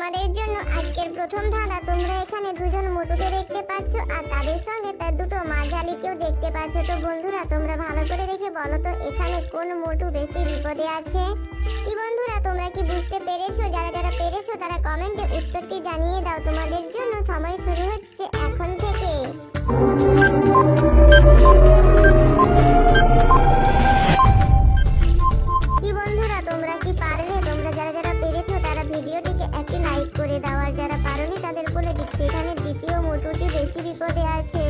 তোমাদের জন্য আজকের প্রথম ধাঁধা। তোমরা এখানে দুজন মোটুকে দেখতে পাচ্ছ, আর তাদের সঙ্গে তার দুটো মাঝালিকেও দেখতে পাচ্ছ। তো বন্ধুরা, তোমরা ভালো করে দেখে বলো তো, এখানে কোন মোটু বেশি বিপদে আছে? কি বন্ধুরা, তোমরা কি বুঝতে পেরেছ? যারা যারা পেরেছ, তারা কমেন্টে বিপদে আছে।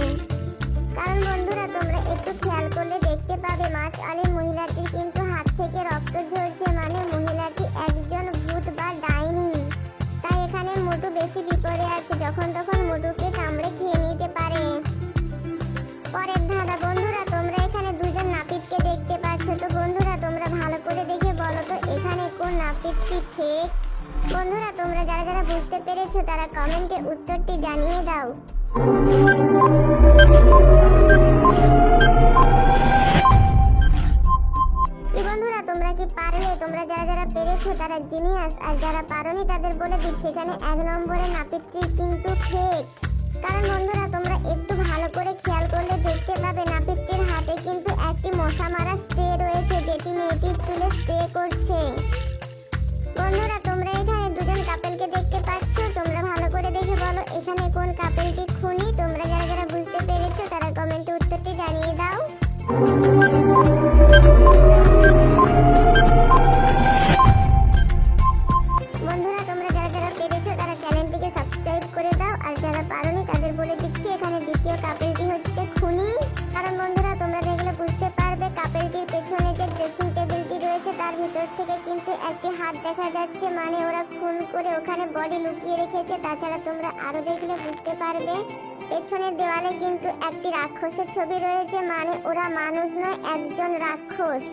কারণ বন্ধুরা, তোমরা একটু খেয়াল করলে দেখতে পাবে, মাছ আলীর মহিলাটির কিন্তু হাত থেকে রক্ত ঝরছে। মানে মহিলাটি একজন ভূত বা ডাইনি। তাই এখানে মোটু বেশি বিপদে আছে, যখন তখন মোটুকে কামড়ে খেয়ে নিতে পারে। পরের ধাঁধা, বন্ধুরা, তোমরা এখানে দুজন নাপিতকে দেখতে পাচ্ছ। তো বন্ধুরা, তোমরা ভালো করে দেখে বলো তো, এখানে কোন নাপিতটি ঠিক? বন্ধুরা, তোমরা যারা যারা বুঝতে পেরেছ, তারা কমেন্টে উত্তরটি জানিয়ে দাও। এক নম্বরে নাপিতটি কিন্তু ফেক কারণ বন্ধুরা, তোমরা একটু ভালো করে খেয়াল করলে দেখতে পাবে, নাপিতটির হাতে কিন্তু একটি মশা মারা স্প্রে রয়েছে, যেটি মেয়েটির চুলে স্প্রে করছে। বন্ধুরা বন্ধুরা, তোমরা যারা যারা পেরেছ, তারা চ্যানেলটিকে সাবস্ক্রাইব করে দাও, আর যারা পারোনি, তাদের বলে দিচ্ছি, এখানে দ্বিতীয় কাপেলটি ভিতর থেকে কিন্তু একটি হাত দেখা যাচ্ছে মানে ওরা খুন করে ওখানে বডি লুকিয়ে রেখেছে। তাছাড়া তোমরা আরও দেখলে বুঝতে পারবে পেছনের দেওয়ালে কিন্তু একটি রাক্ষসের ছবি রয়েছে মানে ওরা মানুষ নয়, একজন রাক্ষস।